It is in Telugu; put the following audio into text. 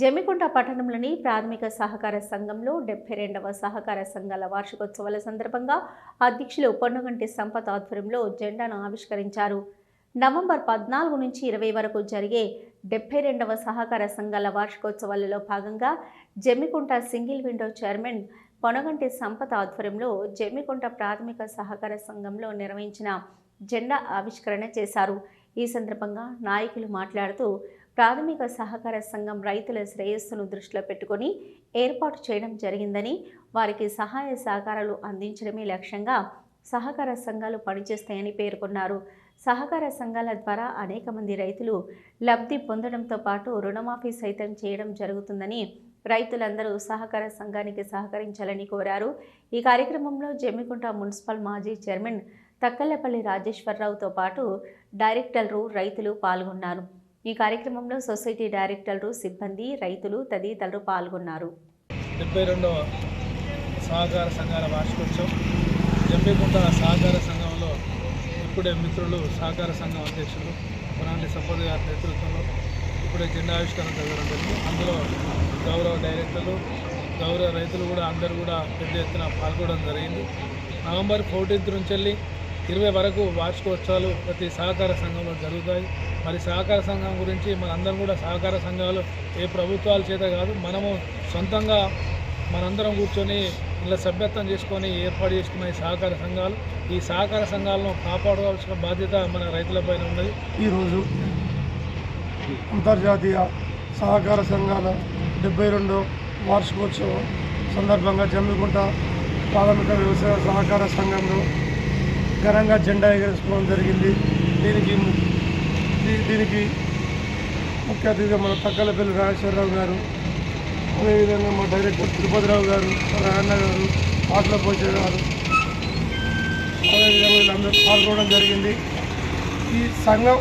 జమ్మికుంట పట్టణంలోని ప్రాథమిక సహకార సంఘంలో డెబ్బై రెండవ సహకార సంఘాల వార్షికోత్సవాల సందర్భంగా అధ్యక్షులు పొన్నుగంటి సంపత్ ఆధ్వర్యంలో జెండాను ఆవిష్కరించారు. నవంబర్ పద్నాలుగు నుంచి ఇరవై వరకు జరిగే డెబ్బై రెండవ సహకార సంఘాల వార్షికోత్సవాలలో భాగంగా Jammikunta single window chairman Ponaganti Sampath ఆధ్వర్యంలో జమ్మికుంట ప్రాథమిక సహకార సంఘంలో నిర్వహించిన జెండా ఆవిష్కరణ చేశారు. ఈ సందర్భంగా నాయకులు మాట్లాడుతూ ప్రాథమిక సహకార సంఘం రైతుల శ్రేయస్సును దృష్టిలో పెట్టుకొని ఏర్పాటు చేయడం జరిగిందని వారికి సహాయ సహకారాలు అందించడమే లక్ష్యంగా సహకార సంఘాలు పనిచేస్తాయని పేర్కొన్నారు. సహకార సంఘాల ద్వారా అనేక మంది రైతులు లబ్ధి పొందడంతో పాటు రుణమాఫీ సైతం చేయడం జరుగుతుందని రైతులందరూ సహకార సంఘానికి సహకరించాలని కోరారు. ఈ కార్యక్రమంలో జమ్మికుంట మున్సిపల్ మాజీ చైర్మన్ తక్కలపల్లి రాజేశ్వరరావుతో పాటు డైరెక్టర్లు రైతులు పాల్గొన్నారు. ఈ కార్యక్రమంలో సొసైటీ డైరెక్టర్లు సిబ్బంది రైతులు తదితరులు పాల్గొన్నారు. డెబ్బై రెండవ సహకార సంఘాల వార్షికోత్సవం. జంబికుంట సహకార సంఘంలో ఇప్పుడే మిత్రులు సహకార సంఘం అధ్యక్షులు పునాంటి సంపద గారి నేతృత్వంలో ఇప్పుడే జెండా ఆవిష్కరణ జరగడం జరిగింది. అందులో గౌరవ డైరెక్టర్లు గౌరవ రైతులు కూడా అందరూ కూడా పెద్ద ఎత్తున పాల్గొనడం జరిగింది. నవంబర్ ఫోర్టీన్త్ నుంచి వెళ్ళి ఇరవై వరకు వార్షికోత్సవాలు ప్రతి సహకార సంఘంలో జరుగుతాయి. మరి సహకార సంఘం గురించి మనందరం కూడా సహకార సంఘాలు ఏ ప్రభుత్వాల చేత కాదు మనము సొంతంగా మనందరం కూర్చొని ఇలా సభ్యత్వం చేసుకొని ఏర్పాటు చేసుకున్న ఈ సహకార సంఘాలు. ఈ సహకార సంఘాలను కాపాడుకోవాల్సిన బాధ్యత మన రైతులపైన ఉన్నది. ఈరోజు అంతర్జాతీయ సహకార సంఘాల డెబ్బై రెండో వార్షికోత్సవం సందర్భంగా జమ్మికుంట ప్రాథమిక వ్యవసాయ సహకార సంఘంలో ఘనంగా జెండా ఎగరేసుకోవడం జరిగింది. దీనికి దీనికి ముఖ్య అతిథిగా మన తక్కలపల్లి రాజేశ్వరరావు గారు అదేవిధంగా మా డైరెక్టర్ తిరుపతిరావు గారు రాయన్న గారు పాటల పోచ గారు అదేవిధంగా వీళ్ళందరూ పాల్గొనడం జరిగింది. ఈ సంఘం